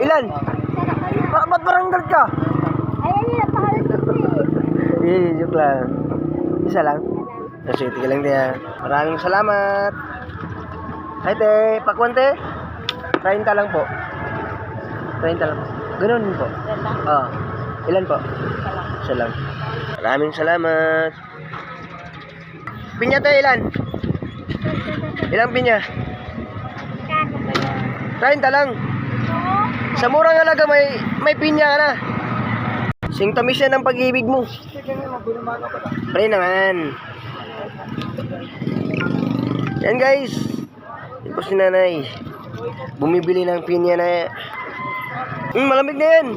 Ilan? Ba ba't baranggal ka? Ay, ay, napahalat ko eh. Joke lang. Isa lang? Kasi tika lang din. Maraming salamat. Ay, te. Pakwan, te. 30 lang po. 30 lang. Ganun po. Oo. Ilan po? Isa lang. Maraming salamat. Pinya, te. Ilan? Ilang pinya? 30 lang. Sa murang halaga may may pinya ka na. Singtamis yan ng pag-ibig mo. Pre naman. Yan guys. Po si nanay. Bumibili ng pinya na Hmm, malamig na yan.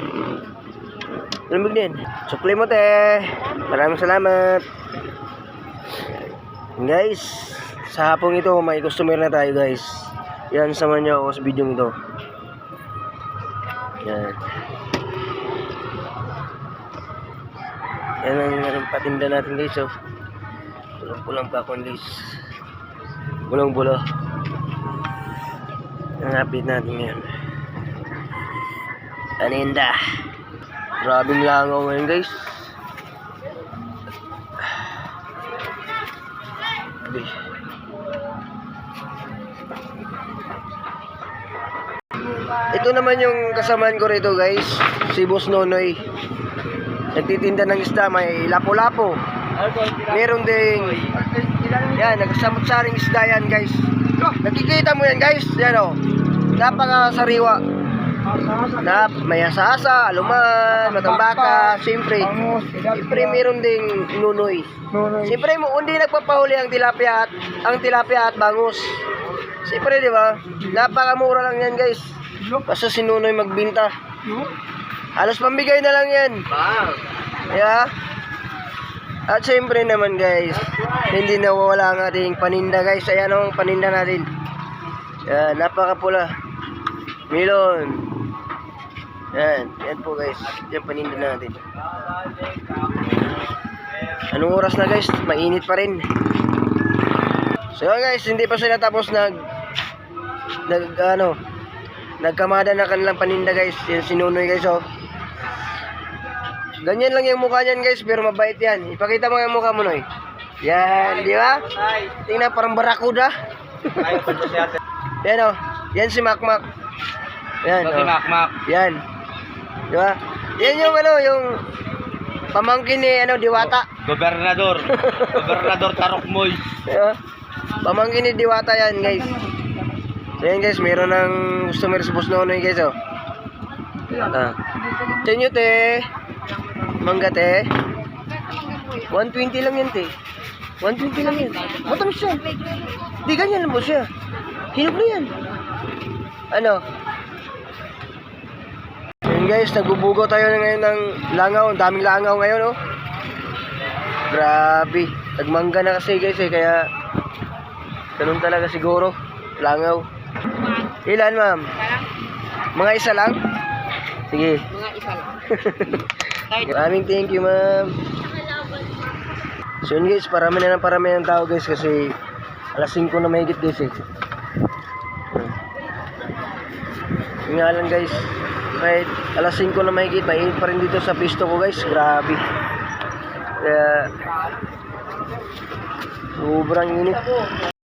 Malamig na yan. Mo te. Maraming salamat. Guys. Sa hapong ito, may customer na tayo guys. Yan, samahan niyo ako sa video ito. Yan. Yan ang patinda natin guys. Oh. Pulang-pulang pa akong guys. Bulong-bulo. Ang update natin ngayon. Paninda. Grabing langaw ngayon guys. Grabe. Ito naman yung kasamaan ko rito guys. Si Boss Nonoy. Nagtitinda ng isda. May lapo-lapo. Meron ding yan, nagsamot-saring isda yan guys. Nakikita mo yan guys. Yan o. Napakasariwa. Na, may asasa, aluman, matambaka, siyempre. Siyempre meron ding nunoy. Siyempre mo hindi nagpapahuli ang tilapia at ang tilapia at bangus. Siyempre di ba? Napakamura lang yan guys. Basta si Nunoy magbinta. Halos pambigay na lang yan. Yeah. At siyempre naman guys, hindi nawawala ang ating paninda guys. Ayan ang paninda natin. Yan, napakapula. Milon. Yan, yan po guys. Yan paninda natin. Anong oras na guys? Mainit pa rin. So guys, hindi pa sila tapos nag nag ano nagkamada na kanilang paninda guys. Yan sinunoy guys oh. Ganyan lang yung mukha niyan guys, pero mabait yan. Ipakita mo yung mukha mo, Noy. Yan, di ba? Tingnan, parang barakuda. yan oh. Yan si Makmak. Yan, oh. Makmak. Yan. Di ba? Yan yung ano, yung pamangkin ni ano, Diwata. Gobernador. Gobernador Tarokmoy. Di ba? Pamangkin ni Diwata yan, guys. So yan guys, meron ng customer sa Boss Nonoy guys, oh. Ah. Sa inyo, te. Mangga, te. 120 lang yan, te. 120 lang yan. Matamis yan. Di ganyan lang mo siya. Hinog na yan. Ano? Yan guys, nagbubugaw tayo na ngayon ng langaw. Ang daming langaw ngayon, oh. Grabe. Nagmangga na kasi guys eh, kaya ganun talaga siguro. Langaw. Ilan ma'am? Mga isa lang? Sige. Mga isa lang. Maraming thank you ma'am. So yun guys, parami na ng parami ng tao guys kasi alas 5 na mahigit guys eh. Yun nga lang guys, kahit alas 5 na mahigit, mainit pa rin dito sa pisto ko guys, grabe. Kaya, sobrang init.